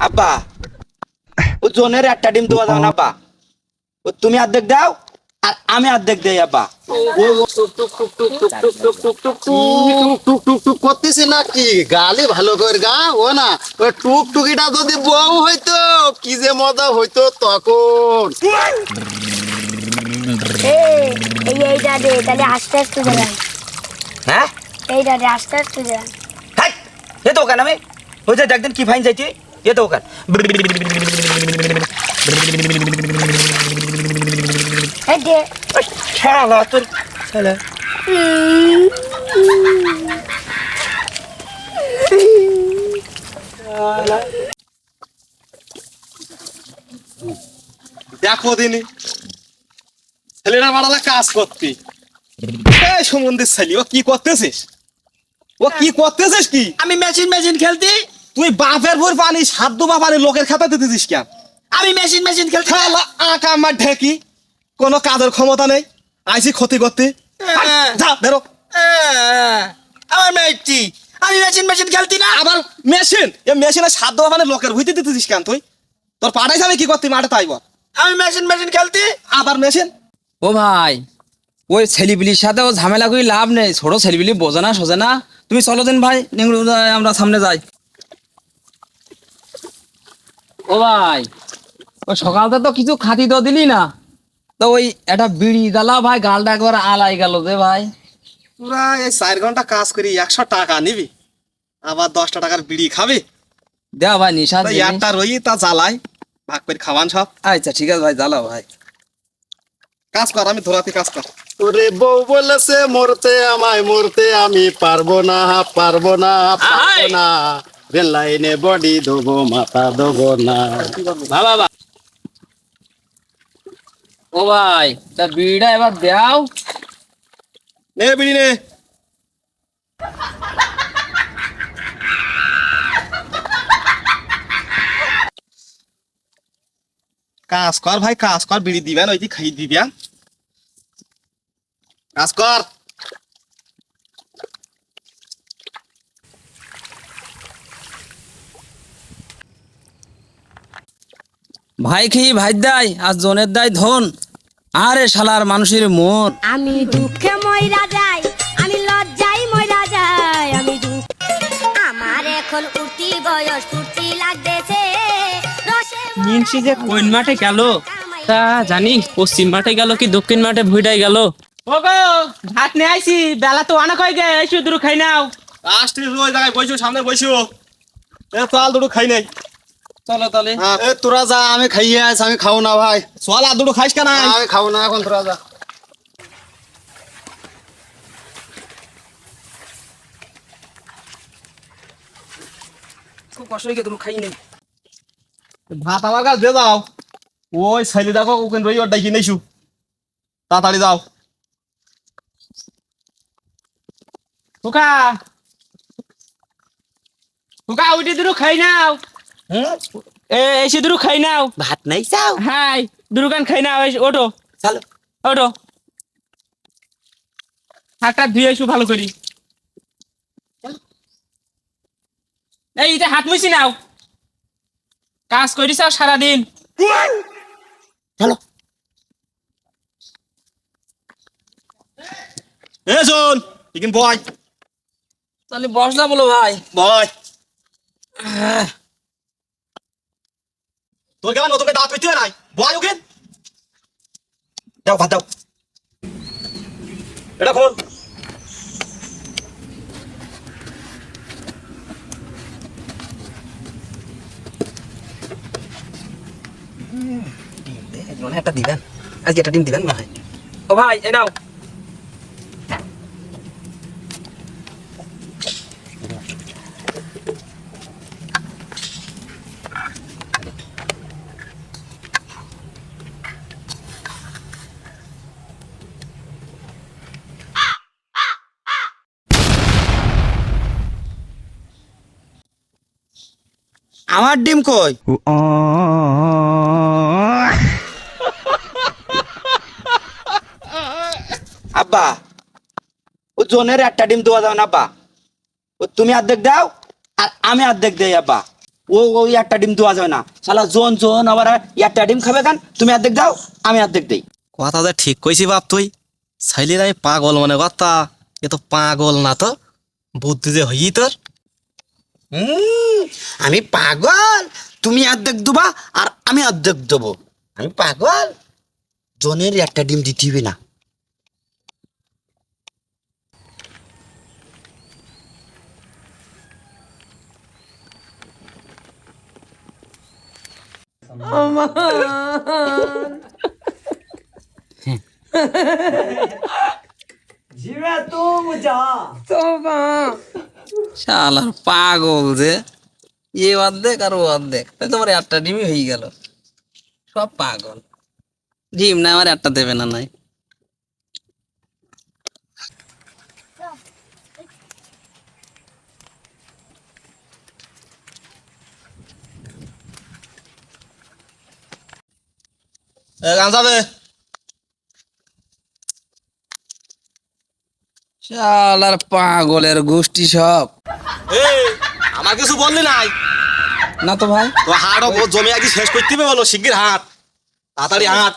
আব্বা ও জনের একটা ডিম দেওয়া দাও না আব্বা ও তুমি অর্ধেক দাও আর আমি অর্ধেক দেই আব্বা টুক টুক টুক টুক করতেছি নাকি গালি ভালো করে গা ও না ওই টুক টুকিটা যদি বউ হইতো কি যে মজা হইতো তখন এই এই এইটা দে তাহলে আস্তে আস্তে দেবেন হ্যাঁ? এইটা দে আস্তে আস্তে দেবেন হাই এ তো ওখানে আমি। ওই যে একদিন কি ফাইন চাইছি এ তো ওখান। তোর শালা দেখো দিনই ছেলেরা বাড়ালা কাজ করতি। এই ছেলে ও কি করতেছিস? ও কি করতেছিস কি? আমি মেশিন মেশিন খেলতি। তুই বাপের ভোর পানি পানি লোকের খাতা দিতেছিস কেন? আমি মেশিন মেশিন খেলতি। শালা আঁকা আমার ঢেকি। কোনো কাজের ক্ষমতা নেই। আইসি ক্ষতি করতে। যা বেরো। আমার মেয়েটি আমি মেশিন মেশিন খেলতি না। আবার মেশিন এ মেশিনে দুবা পানি লোকের হইতে দিতেছিস কেন তুই? তোর পাঠাইছে আমি কি করতি মাঠে তাই বল। আমি মেশিন মেশিন খেলতি। আবার মেশিন ও ভাই ওই ছেলিবিলির সাথে ও ঝামেলা করে লাভ নেই। ছোট ছেলিবিলি বোঝে না সোজে না। তুমি চলো দিন ভাই নিংড়ু আমরা সামনে যাই। ও ভাই ওই সকালতে তো কিছু খাতি তো দিলি না। তো ওই একটা বিড়ি দালা ভাই গালটা একবার আলাই গেল যে ভাই। পুরা এই চার ঘণ্টা কাজ করি একশো টাকা নিবি? আবার দশটা টাকার বিড়ি খাবি? দেওয়া ভাই নিশা একটা রই তা জ্বালাই ভাগ করে খাওয়ান সব। আচ্ছা ঠিক আছে ভাই জ্বালা ভাই। কাজ কর আমি ধরাতে কাজ কর। ওরে বউ বলেছে মরতে আমায় মরতে আমি পারব না পারব না পারব না। রেল লাইনে বডি দেবো মাথা দেবো না। বাবা বা ও ভাই তা বিড়িটা এবার দাও। নে বিড়ি নে। কাজ কর ভাই কাজ কর বিড়ি দিবেন ওই খাই দিবেন কাজ কর। ভাই খেয়ে ভাই দায় আর জনের দায় ধন? আরে শালার মানুষের মন। আমি দুঃখে ময়রা যাই আমি লজ্জাই ময়রা যাই আমি দুঃখ আমার এখন উঠতি বয়স ফুর্তি লাগতেছে। মিনসি যে কোন মাঠে গেল তা জানি পশ্চিম মাঠে গেল কি দক্ষিণ মাঠে ভুইটাই গেল? ওগো ভাত নিয়ে আইছি বেলা তো অনেক হয়ে গে এসে দুটো খাই নাও। আসতে ওই জায়গায় বসো সামনে বসো। এ চাল দুটো খাই নাই। চলো তাহলে। এ তোরা যা আমি খাইয়ে আস আমি খাও না ভাই। চল আর দুটো খাইস কেন? আমি খাও না এখন তোরা যা। খুব কষ্ট হয়ে তুমি খাই নেই। ভাত আমার কাছে দিয়ে দাও। ওই ছেলে দেখো ওখানে রই ওর ডাকি নেইছু তাড়াতাড়ি যাও দুটো খাই নাও। এ এসে দুটো খাই নাও। ভাত নাই চাও? হাই দুটো গান খাই নাও চলো। ওঠো। হাতটা ধুয়ে এসো ভালো করি। এই এটা হাত মুছি নাও। কাজ করিস আর সারাদিন। চলো। এ শোন ইকিন বয়। তাহলে বস না বলো ভাই। বয় তোর কেমন নতুন দাঁত পেতে নাই? বয় ওকে। দাও ভাত দাও। এটা খোল। মনে একটা দিবেন। আজকে একটা ডিম দিবেন ভাই ও ভাই এ নাও। আমার ডিম কই? আব্বা ও জনের একটা ডিম দেওয়া যাবে না আব্বা। ও তুমি অর্ধেক দাও আর আমি অর্ধেক দেই আব্বা। ও ওই একটা ডিম দেওয়া যাবে না। শালা জোন জোন আবার একটা ডিম খাবে কেন? তুমি অর্ধেক দাও আমি অর্ধেক দেই। কথা যে ঠিক কইছি বাপ তুই। ছাইলির আমি পাগল মনে কথা এ তো পাগল না তো। বুদ্ধি যে হই তোর। আমি পাগল। তুমি অর্ধেক দেবা আর আমি অর্ধেক দেবো। আমি পাগল। জনের একটা ডিম দিতে হবে না। শালার পাগল যে। এ অর্ধেক আর ও অর্ধেক। তাই তোমার একটা ডিমই হয়ে গেল। সব পাগল। ডিম না আমার একটা দেবে না নাই। এ, গান যাবে শালার পাগলের গোষ্ঠী সব। আমার কিছু বললি নাই? না তো ভাই। তো হাট জমে জমি আগে শেষ করতে হবে বলো শিগগির হাত তাড়াতাড়ি হাট।